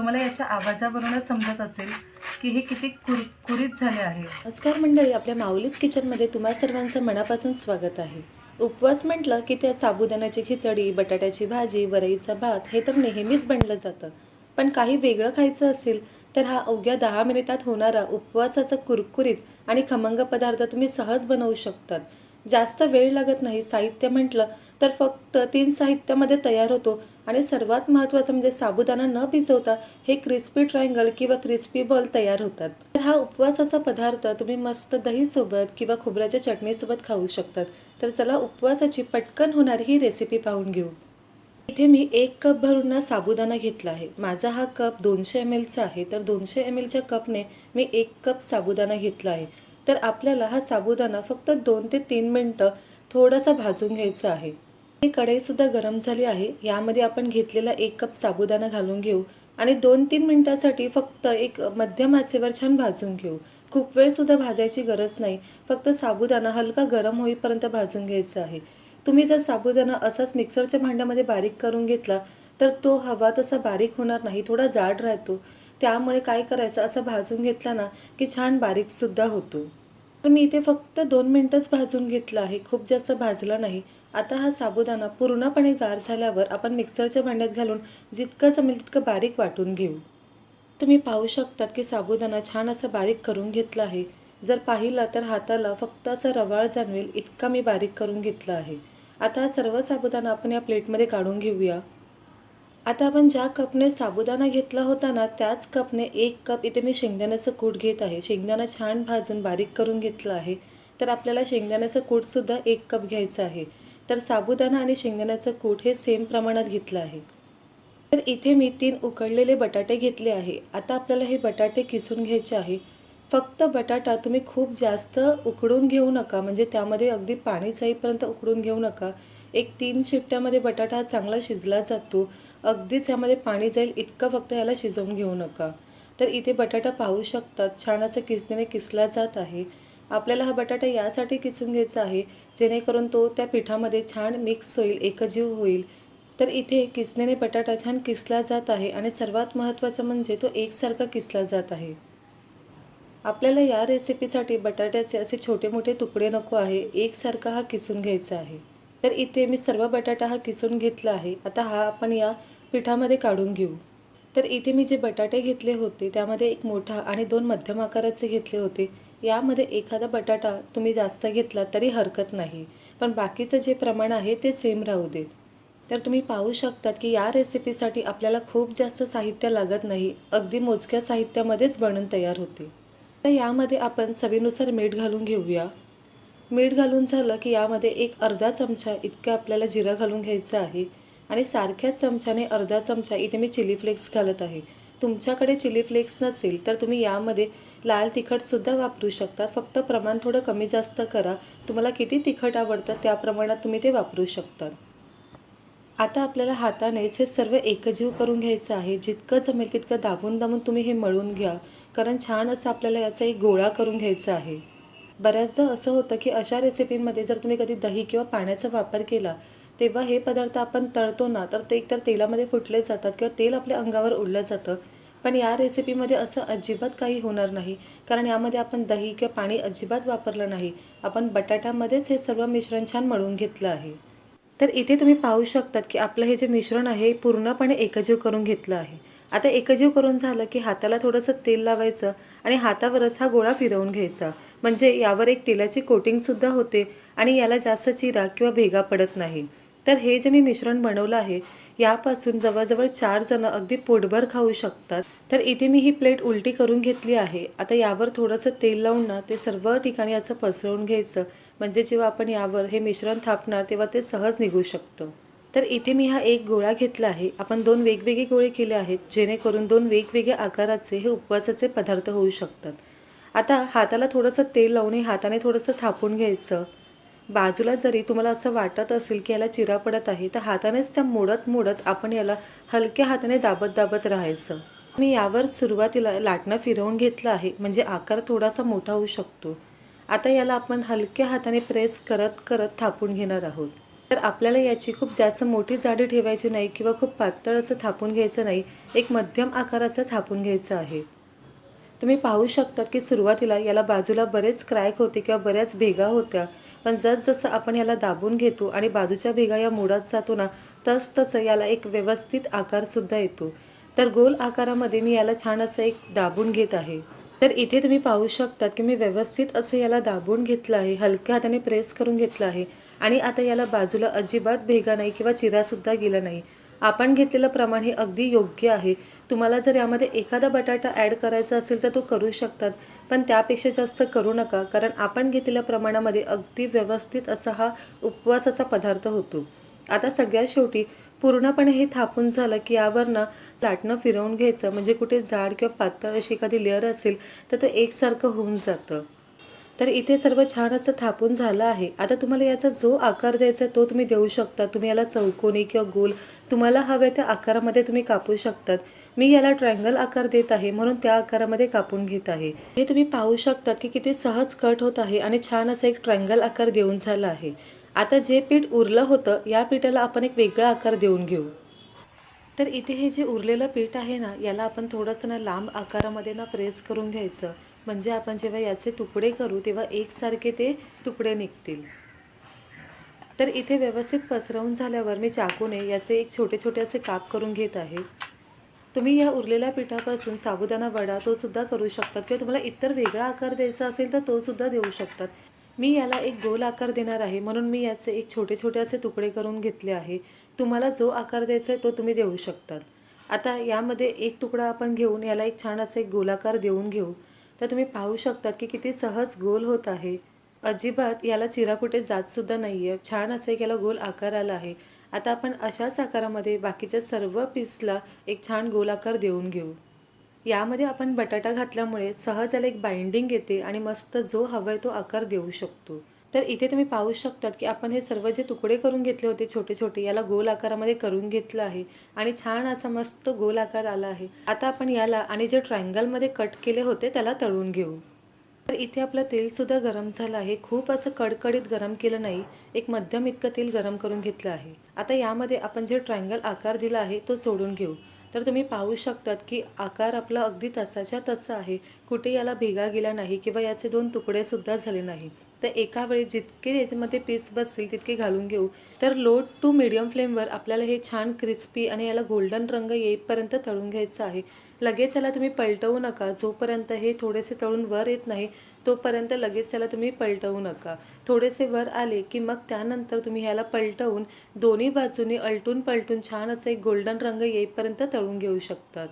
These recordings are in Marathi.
तुम्हाला याच्या आवाजावरूनच समजत असेल की हे किती कुरकुरीत झाले आहे. नमस्कार मंडळी आपल्या माऊलीच किचनमध्ये तुम्हा सर्वांचं मनापासून स्वागत आहे. उपवास म्हटलं की त्या साबुदाण्याची खिचडी बटाट्याची भाजी वरईचा भात हे तर नेहमीच बनलं जातं. पण काही वेगळं खायचं असेल तर हा अवघ्या दहा मिनिटात होणारा उपवासाचा कुरकुरीत आणि खमंग पदार्थ तुम्ही सहज बनवू शकतात. जास्त वेळ लागत नाही साहित्य म्हटलं तर फक्त तीन साहित्यामध्ये तयार होतो आणि सर्वात महत्त्वाचं म्हणजे साबुदाणा न भिजवता हे क्रिस्पी ट्रायंगल किंवा क्रिस्पी बॉल तयार होतात. तर हा उपवासाचा पदार्थ तुम्ही मस्त दहीसोबत किंवा खोबऱ्याच्या चटणीसोबत खाऊ शकतात. तर चला उपवासाची पटकन होणारी ही रेसिपी पाहून घेऊ. इथे मी एक कप भरून ना साबुदाणा घेतला आहे. माझा हा कप दोनशे एम एलचा आहे. तर दोनशे एम एलच्या कपने मी एक कप साबुदाणा घेतला आहे. तर आपल्याला हा साबुदाणा फक्त दोन ते तीन मिनटं थोडासा भाजून घ्यायचा आहे. ही कढईसुद्धा गरम झाली आहे. यामध्ये आपण घेतलेला एक कप साबुदाणा घालून घेऊ आणि दोन तीन मिनटासाठी फक्त एक मध्यम आचेवर छान भाजून घेऊ. खूप वेळ सुद्धा भाजायची गरज नाही. फक्त साबुदाणा हलका गरम होईपर्यंत भाजून घ्यायचा आहे. तुम्ही जर साबुदाणा असाच मिक्सरच्या भांड्यामध्ये बारीक करून घेतला तर तो हवा तसा बारीक होणार नाही थोडा जाड राहतो. त्यामुळे काय करायचं असं भाजून घेतला ना की छान बारीकसुद्धा होतो. तर मी इथे फक्त दोन मिनटंच भाजून घेतलं आहे. खूप जास्त भाजला नाही. आता हा साबुदाणा पूर्णपणे गार झाल्यावर आपण मिक्सरच्या भांड्यात घालून जितकं जमेल तितकं बारीक वाटून घेऊ. तुम्ही पाहू शकतात की साबुदाणा छान असा बारीक करून घेतला आहे. जर पाहिला तर हाताला फक्त असा रवाळ जाणवेल इतका मी बारीक करून घेतला आहे. आता हा सर्व साबुदाणा आपण या प्लेटमध्ये काढून घेऊया. आता आपण ज्या कपने साबुदाणा घेतला होता ना त्याच कपने एक कप इथे मी शेंगदाण्याचं कूट घेत आहे. शेंगदाणा छान भाजून बारीक करून घेतलं आहे. तर आपल्याला शेंगदाण्याचं कूटसुद्धा एक कप घ्यायचं आहे. तर साबुदाणा आणि शेंगदाण्याचं कूट हे सेम प्रमाणात घेतलं आहे. तर इथे मी तीन उकडलेले बटाटे घेतले आहे. आता आपल्याला हे बटाटे किसून घ्यायचे आहे. फक्त बटाटा तुम्ही खूप जास्त उकडून घेऊ नका. म्हणजे त्यामध्ये अगदी पाणी जाईपर्यंत उकडून घेऊ नका. एक तीन शिपट्यामध्ये बटाटा हा चांगला शिजला जातो. अगदीच यामध्ये पाणी जाईल इतकं फक्त याला शिजवून घेऊ नका. तर इथे बटाटा पाहू शकतात. छान असं किसणीने किसला जात आहे. आपल्याला हा बटाटा यासाठी किसून घ्यायचा आहे जेणेकरून तो त्या पिठामध्ये छान मिक्स होईल एकजीव होईल. तर इथे किसणीने बटाटा छान किसला जात आहे आणि सर्वात महत्त्वाचं म्हणजे तो एकसारखा किसला जात आहे. आपल्याला या रेसिपीसाठी बटाट्याचे असे छोटे मोठे तुकडे नको आहे एकसारखा हा किसून घ्यायचा आहे. तर इथे मी सर्व बटाटा हा किसून घेतला आहे आता हा आपण या पिठामध्ये काढून घेऊ. तर इथे मी जे बटाटे घेतले होते त्यामध्ये एक मोठा आणि दोन मध्यम आकाराचे घेतले होते. यामध्ये एखादा बटाटा तुम्ही जास्त घेतला तरी हरकत नाही. पण बाकीचं जे प्रमाण आहे ते सेम राहू दे तर तुम्ही पाहू शकतात की या रेसिपीसाठी आपल्याला खूप जास्त साहित्य लागत नाही. अगदी मोजक्या साहित्यामध्येच बनून तयार होते. तर यामध्ये आपण चवीनुसार मीठ घालून घेऊया. मीठ घालून झालं की यामध्ये एक अर्धा चमचा इतकं आपल्याला जिरं घालून घ्यायचं आहे. आणि सारख्याच चमच्याने अर्धा चमचा इथे मी चिली फ्लेक्स घालत आहे. तुमच्याकडे चिली फ्लेक्स नसेल तर तुम्ही यामध्ये लाल तिखटसुद्धा वापरू शकता. फक्त प्रमाण थोडं कमी जास्त करा. तुम्हाला किती तिखट आवडतं त्या प्रमाणात तुम्ही ते वापरू शकतात. आता आपल्याला हातानेच हे सर्व एकजीव करून घ्यायचं आहे. जितकं जमेल तितकं दाबून दाबून तुम्ही हे मळून घ्या. कारण छान असं आपल्याला याचा एक गोळा करून घ्यायचा आहे. बऱ्याचदा असं होतं की अशा रेसिपींमध्ये जर तुम्ही कधी दही किंवा पाण्याचा वापर केला तेव्हा हे पदार्थ आपण तळतो ना तर ते एकतर तेलामध्ये फुटले जातात किंवा तेल आपल्या अंगावर उडलं जातं. पण या रेसिपीमध्ये असं अजिबात काही होणार नाही. कारण यामध्ये आपण दही किंवा पाणी अजिबात वापरलं नाही. आपण बटाट्यामध्येच हे सर्व मिश्रण छान मळून घेतलं आहे. तर इथे तुम्ही पाहू शकतात की आपलं हे जे मिश्रण आहे पूर्णपणे एकजीव करून घेतलं आहे. आता एकजीव करून झालं की हाताला थोडंसं तेल लावायचं आणि हातावरच हा गोळा फिरवून घ्यायचा. म्हणजे यावर एक तेलाची कोटिंगसुद्धा होते आणि याला जास्त चिरा किंवा भेगा पडत नाही. तर हे जे मी मिश्रण बनवलं आहे यापासून जवळजवळ चार जण अगदी पोटभर खाऊ शकतात. तर इथे मी ही प्लेट उलटी करून घेतली आहे. आता यावर थोडंसं तेल लावून ना ते सर्व ठिकाणी असं पसरवून घ्यायचं. म्हणजे जेव्हा आपण यावर हे मिश्रण थापणार तेव्हा ते सहज निघू शकतो. तर इथे मी हा एक गोळा घेतला आहे. आपण दोन वेगवेगळे गोळे केले आहेत जेणेकरून दोन वेगवेगळ्या आकाराचे हे उपवासाचे पदार्थ होऊ शकतात. आता हाताला थोडंसं तेल लावून हे हाताने थोडंसं थापून घ्यायचं. बाजूला जरी तुम्हाला असं वाटत असेल की याला चिरा पडत आहे तर हातानेच त्या मोडत मोडत आपण याला हलक्या हाताने दाबत दाबत राहायचं. मी यावर सुरुवातीला लाटणं फिरवून घेतलं आहे म्हणजे आकार थोडासा मोठा होऊ शकतो. आता याला आपण हलक्या हाताने प्रेस करत करत थापून घेणार आहोत. तर आपल्याला याची खूप जास्त मोठी जाडी ठेवायची नाही किंवा खूप पातळ असं थापून घ्यायचं नाही एक मध्यम आकाराचं थापून घ्यायचं आहे. तुम्ही पाहू शकता की सुरुवातीला याला बाजूला बरेच क्रॅक होते किंवा बऱ्याच भेगा होत्या. पण जसजसं आपण याला दाबून घेतो आणि बाजूच्या भेगा या मोडात जातो ना तस तसं याला एक व्यवस्थित आकारसुद्धा येतो. तर गोल आकारामध्ये मी याला छान असं एक दाबून घेत आहे. तर इथे तुम्ही पाहू शकता की मी व्यवस्थित असं याला दाबून घेतलं आहे हलक्या हाताने प्रेस करून घेतलं आहे आणि आता याला बाजूला अजिबात भेगा नाही किंवा चिरासुद्धा गेला नाही. आपण घेतलेलं प्रमाण हे अगदी योग्य आहे. तुम्हाला जर यामध्ये एखादा बटाटा ॲड करायचा असेल तर तो करू शकतात पण त्यापेक्षा जास्त करू नका कारण आपण घेतलेल्या प्रमाणामध्ये अगदी व्यवस्थित असा हा उपवासाचा पदार्थ होतो. आता सगळ्यात शेवटी पूर्णपणे हे थापून झालं की यावर ना लाटणं फिरवून घ्यायचं म्हणजे कुठे जाड किंवा पातळ अशी एखादी लेअर असेल तर ते एकसारखं होऊन जातं. तर इथे सर्व छान असं थापून झालं आहे. आता तुम्हाला याचा जो आकार द्यायचा आहे तो तुम्ही देऊ शकता. तुम्ही याला चौकोनी किंवा गोल तुम्हाला हव्या त्या आकारामध्ये तुम्ही कापू शकतात. मी याला ट्रायंगल आकार देत आहे म्हणून त्या आकारामध्ये कापून घेत आहे. हे तुम्ही पाहू शकता की किती सहज कट होत आहे आणि छान असं एक ट्रायंगल आकार देऊन झाला आहे. आता जे पीठ उरलं होतं या पिठाला आपण एक वेगळा आकार देऊन घेऊ. तर इथे हे जे उरलेलं पीठ आहे ना याला आपण थोडंसं ना लांब आकारामध्ये ना प्रेस करून घ्यायचं. म्हणजे आपण जेव्हा याचे तुकडे करू तेव्हा एकसारखे ते तुकडे निघतील. तर इथे व्यवस्थित पसरवून झाल्यावर मी चाकूने याचे एक छोटे छोटे असे काप करून घेत आहे. तुम्ही या उरलेल्या पिठापासून साबुदाणा वडा तो सुद्धा करू शकतात किंवा तुम्हाला इतर वेगळा आकार द्यायचा असेल तर तो सुद्धा देऊ शकतात. मी याला एक गोल आकार देणार आहे म्हणून मी याचे एक छोटे छोटे असे तुकडे करून घेतले आहे. तुम्हाला जो आकार द्यायचा आहे तो तुम्ही देऊ शकतात. आता यामध्ये एक तुकडा आपण घेऊन याला एक छान असा एक गोलाकार देऊन घेऊ. तर तुम्ही पाहू शकतात की किती सहज गोल होत आहे. अजिबात याला चिरा कुठे जातसुद्धा नाही आहे छान असं एक याला गोल आकार आला आहे. आता आपण अशाच आकारामध्ये बाकीच्या सर्व पीसला एक छान गोल आकार देऊन घेऊ. यामध्ये आपण बटाटा घातल्यामुळे सहज याला एक बाइंडिंग येते आणि मस्त जो हवा आहे तो आकार देऊ शकतो. तर इथे तुम्ही पाहू शकतात की आपण हे सर्व जे तुकडे करून घेतले होते छोटे छोटे याला गोल आकारामध्ये करून घेतलं आहे आणि छान असा मस्त गोल आकार आला आहे. आता आपण याला आणि जे ट्रायंगलमध्ये कट केले होते त्याला तळून घेऊ. तर इथे आपलं तेलसुद्धा गरम झालं आहे. खूप असं कडकडीत गरम केलं नाही. एक मध्यम इतकं तेल गरम करून घेतलं आहे. आता यामध्ये आपण जे ट्रायंगल आकार दिला आहे तो सोडून घेऊ. तर तुम्ही पाहू शकतात की आकार आपला अगदी तसाच्या तसा आहे. कुठे याला भेगा गेला नाही किंवा याचे दोन तुकडेसुद्धा झाले नाही. तर एका वेळी जितके याच्यामध्ये पीस बसतील तितके घालून घेऊ. तर लो टू मिडियम फ्लेमवर आपल्याला हे छान क्रिस्पी आणि याला गोल्डन रंग येईपर्यंत तळून घ्यायचं आहे. लगेच याला तुम्ही पलटवू नका. जोपर्यंत हे थोडेसे तळून वर येत नाही तोपर्यंत लगेच याला तुम्ही पलटवू नका. थोडेसे वर आले की मग त्यानंतर तुम्ही ह्याला पलटवून दोन्ही बाजूनी अलटून पलटून छान असं एक गोल्डन रंग येईपर्यंत तळून घेऊ शकतात.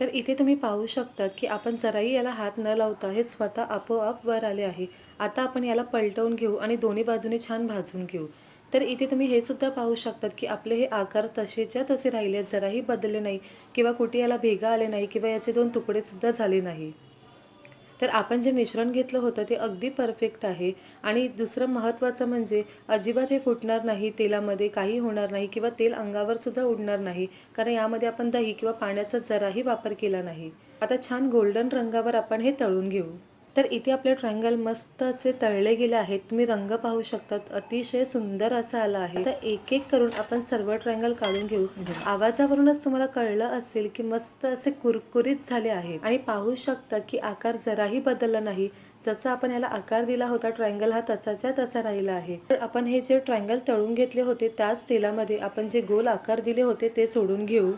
तर इथे तुम्ही पाहू शकतात की आपण जराही याला हात न लावता हे स्वतः आपोआप वर आले आहे. आता आपण याला पलटवून घेऊ आणि दोन्ही बाजूने छान भाजून घेऊ. तर इथे तुम्ही हे सुद्धा पाहू शकतात की आपले हे आकार तसेच्या तसे राहिले आहेत. जराही बदलले नाही किंवा कुठे याला भेगा आले नाही किंवा याचे दोन तुकडेसुद्धा झाले नाही. तर आपण जे मिश्रण घेतलं होतं ते अगदी परफेक्ट आहे. आणि दुसरं महत्त्वाचं म्हणजे अजिबात हे फुटणार नाही तेलामध्ये काही होणार नाही किंवा तेल अंगावर सुद्धा उडणार नाही. कारण यामध्ये आपण दही किंवा पाण्याचा जराही वापर केला नाही. आता छान गोल्डन रंगावर आपण हे तळून घेऊ. तर इथे आपले ट्रायंगल मस्त असे तळले गेले आहेत. तुम्ही रंग पाहू शकतात. अतिशय सुंदर असा आला आहे. तर एक एक करून आपण सर्व ट्रायंगल काढून घेऊ. आवाजावरूनच तुम्हाला कळलं असेल की मस्त असे कुरकुरीत झाले आहेत. आणि पाहू शकता की आकार जराही बदलला नाही. जसा आपण याला आकार दिला होता ट्रायंगल हा तसाच्या तसा राहिला आहे. तर आपण हे जे ट्रायंगल तळून घेतले होते त्याच तेलामध्ये आपण जे गोल आकार दिले होते ते सोडून घेऊ.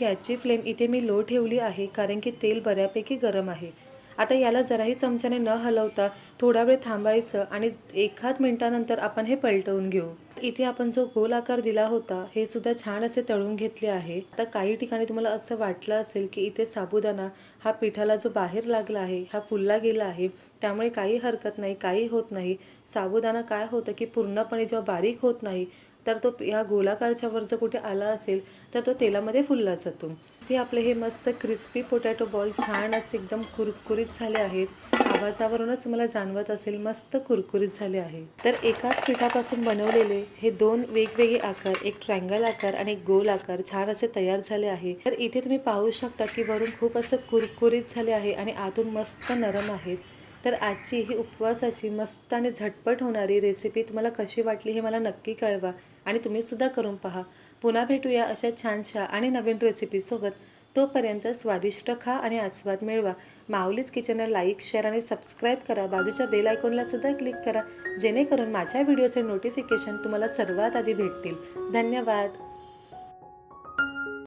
गॅसची फ्लेम इथे मी लो ठेवली आहे कारण की तेल बऱ्यापैकी गरम आहे. आता याला जराही चमच्याने न हलवता थोडा वेळ थांबायचं आणि एखाद मिनिटानंतर आपण हे पलटवून घेऊ. इथे आपण जो गोल आकार दिला होता हे सुद्धा छान असे तळून घेतले आहे. आता काही ठिकाणी तुम्हाला असं वाटलं असेल की इथे साबुदाणा हा पिठाला जो बाहेर लागला आहे हा फुलला गेला आहे त्यामुळे काही हरकत नाही काही होत नाही. साबुदाणा काय होतं की पूर्णपणे जेव्हा बारीक होत नाही तर तो ह्या गोलाकारच्या वर जर कुठे आला असेल तर तो तेलामध्ये फुलला जातो. ते आपले हे मस्त क्रिस्पी पोटॅटो बॉल छान असे एकदम कुरकुरीत झाले आहेत. आवाजावरूनच मला जाणवत असेल मस्त कुरकुरीत झाले आहे. तर एकाच पिठापासून बनवलेले हे दोन वेगवेगळे आकार एक ट्रँगल आकार आणि एक गोल आकार छान असे तयार झाले आहे. तर इथे तुम्ही पाहू शकता की वरून खूप असं कुरकुरीत झाले आहे आणि आतून मस्त नरम आहेत. तर आजची ही उपवासाची मस्त आणि झटपट होणारी रेसिपी तुम्हाला कशी वाटली हे मला नक्की कळवा आणि तुम्हीसुद्धा करून पहा. पुन्हा भेटूया अशा छानशा आणि नवीन रेसिपीसोबत तोपर्यंत स्वादिष्ट खा आणि आस्वाद मिळवा. माऊलीच किचनला लाईक शेअर आणि सबस्क्राईब करा. बाजूच्या बेल आयकॉनला सुद्धा क्लिक करा. जेणेकरून माझ्या व्हिडिओचे नोटिफिकेशन तुम्हाला सर्वात आधी भेटतील. धन्यवाद.